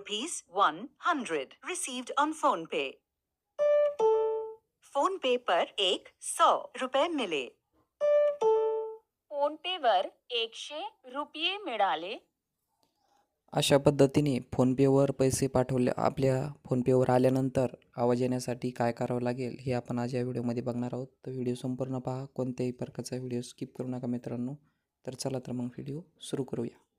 rupees 100 received on phone pay PhonePe पर एक सौ रुपये मिले। फोनपेवर एकशे रुपये मिळाले. अशा पद्धतीने फोनपेवर पैसे पाठवले. आपल्या फोनपेवर आल्यानंतर आवाज येण्यासाठी काय करावं लागेल हे आपण आज या व्हिडिओमध्ये बघणार आहोत. तर व्हिडिओ संपूर्ण पहा. कोणत्याही प्रकारचा व्हिडिओ स्किप करू नका मित्रांनो. तर चला तर मग व्हिडिओ सुरू करूया.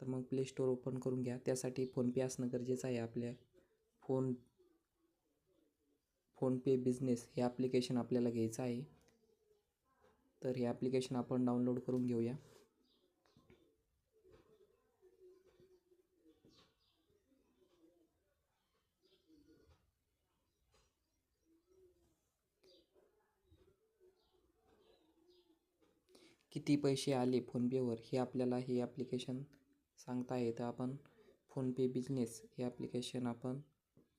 तर मग प्ले स्टोअर ओपन करून घ्या. त्यासाठी फोनपे असणं गरजेचं आहे आपल्या. फोन फोनपे बिझनेस हे ॲप्लिकेशन आपल्याला घ्यायचं आहे. तर हे ॲप्लिकेशन आपण डाउनलोड करून घेऊया. किती पैसे आले फोनपेवर हे आपल्याला हे ॲप्लिकेशन सांगता येतं. आपण फोनपे बिझनेस हे ॲप्लिकेशन आपण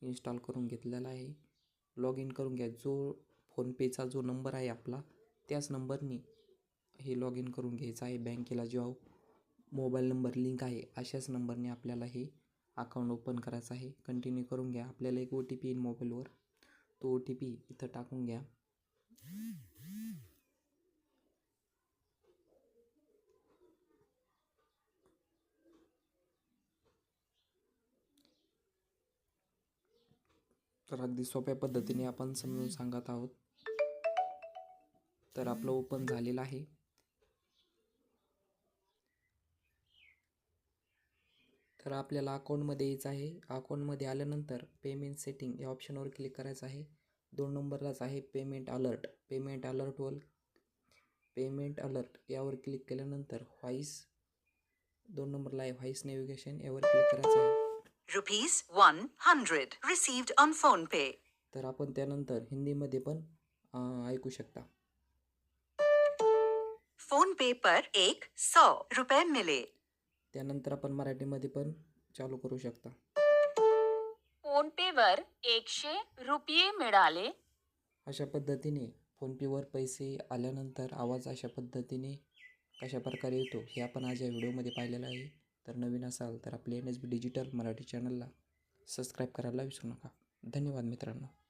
इन्स्टॉल करून घेतलेलं आहे. लॉग इन करून घ्या. जो फोनपेचा जो नंबर आहे आपला त्याच नंबरनी हे लॉग इन करून घ्यायचं आहे. बँकेला जो मोबाईल नंबर लिंक आहे अशाच नंबरने आपल्याला हे अकाउंट ओपन करायचं आहे. कंटिन्यू करून घ्या. आपल्याला एक ओ टी पी येईल मोबाईलवर. तो ओ टी पी इथं टाकून घ्या. तर अगदी सोप्या पद्धतीने आपण समजून सांगत आहोत. तर आपलं ओपन झालेलं आहे. तर आपल्याला अकाउंटमध्ये यायचं आहे. अकाउंटमध्ये आल्यानंतर पेमेंट सेटिंग या ऑप्शनवर क्लिक करायचं आहे. दोन नंबरलाच आहे पेमेंट अलर्ट पेमेंट अलर्टवर पेमेंट अलर्ट यावर क्लिक केल्यानंतर व्हॉईस दोन नंबरला आहे व्हॉईस नेव्हिगेशन यावर क्लिक करायचं आहे. Rupees 100 received on phone pay. तर आपण त्यानंतर हिंदीमध्ये पण ऐकू शकता. फोन पे पर एक सौ रुपये मिले. त्यानंतर आपण मराठीमध्ये पण चालू करू शकता. फोनपेवर एकशे रुपये मिळाले. अशा पद्धतीने फोनपेवर पैसे आल्यानंतर आवाज अशा पद्धतीने कशा प्रकारे येतो हे आपण आज या व्हिडिओमध्ये पाहिलेलं आहे. तर नवीन असाल तर आपले N S B digital Marathi चॅनलला सबस्क्राईब करायला विसरू नका. धन्यवाद मित्रांनो.